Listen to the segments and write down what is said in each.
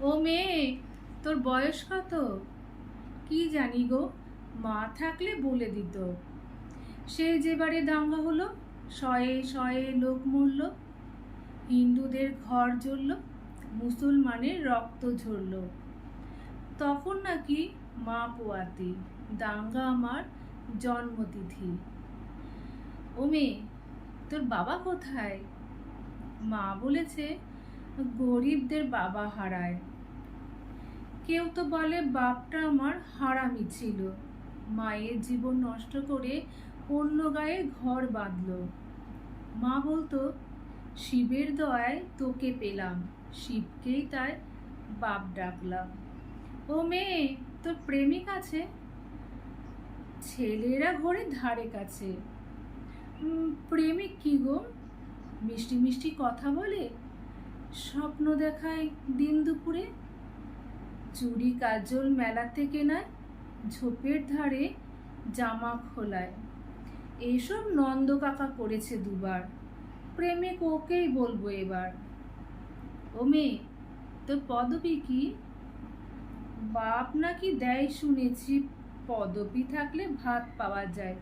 ও মেয়ে, তোর বয়স কত? কি জানি গো, মা থাকলে বলে দিত। সে যেবারে দাঙ্গা হলো, শয়ে শয়ে লোক মরল। হিন্দুদের ঘর জ্বলল, মুসলমানের রক্ত ঝরল। তখন নাকি মা পোয়াতি, দাঙ্গা আমার জন্মতিথি। ও মেয়ে, তোর বাবা কোথায়? মা বলেছে, গরিবদের বাবা হারায়। কেউ তো বলে বাপটা আমার হারামি ছিল। মায়ের জীবন নষ্ট করে অন্য গায়ে ঘর বাঁধলো। মা বলতো, শিবের দয়ায় তোকে পেলাম, শিবকেই তাই বাপ ডাকলাম। ও মেয়ে, তোর প্রেমিক আছে? ছেলেরা ঘরে ধারে কাছে। প্রেমিক কি গো? মিষ্টি মিষ্টি কথা বলে? স্বপ্ন দেখায় দিন দুপুরে চুড়ি কাজল মেলা থেকে নেয়, ঝোপের ধারে জামা খোলায়। এইসব নন্দ কাকা করেছে দুবার। প্রেমিক ওকেই বলব এবার। ও মেয়ে, তোর পদবি কি? বাপ নাকি দেয় শুনেছি, পদবি থাকলে ভাত পাওয়া যায়।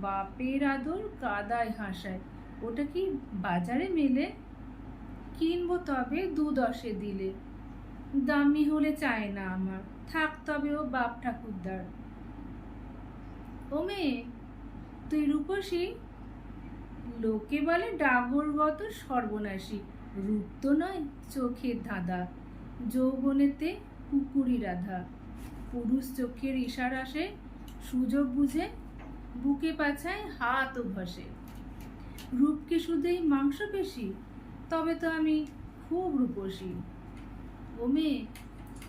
বাপের আদর কাদায় হাসায়। ওটা কি বাজারে মেলে? কিনবো তবে দু দশে দিলে। দামি হলে চায় না আমার। থাক তবে ও বাপ ঠাকুরদার। ও মেয়ে, তুই রূপসী? লোকে বলে ডাগরগত সর্বনাশী। রূপ তো নয় চোখের ধাঁধা। যৌবনেতে পুকুরি রাধা। পুরুষ চোখের ইশারা আসে, সুযোগ বুঝে, বুকে পাছায় হাত ও ঘষে। রূপ কি শুধুই মাংসপেশি, তবে তো আমি খুব রূপসী। ও মেয়ে,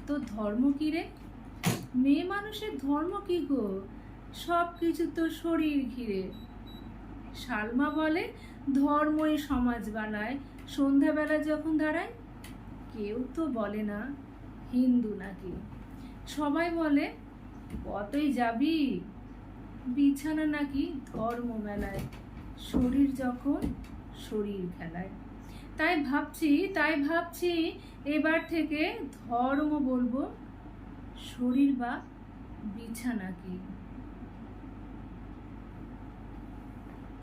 তোর ধর্ম কি রে? মেয়ে মানুষের ধর্ম কি গো? সব কিছু তো শরীর ঘিরে। সালমা বলে, ধর্মই সমাজ বানায়, সন্ধ্যাবেলা যখন দাঁড়ায়, কেউ তো বলে না, হিন্দু নাকি? সবাই বলে, কতই যাবি? বিছানা নাকি ধর্ম মেলায় শরীর যখন শরীর খেলায়। তাই ভাবছি তাই ভাবছি এবার থেকে ধর্ম বলব শরীর বা বিছানা কি?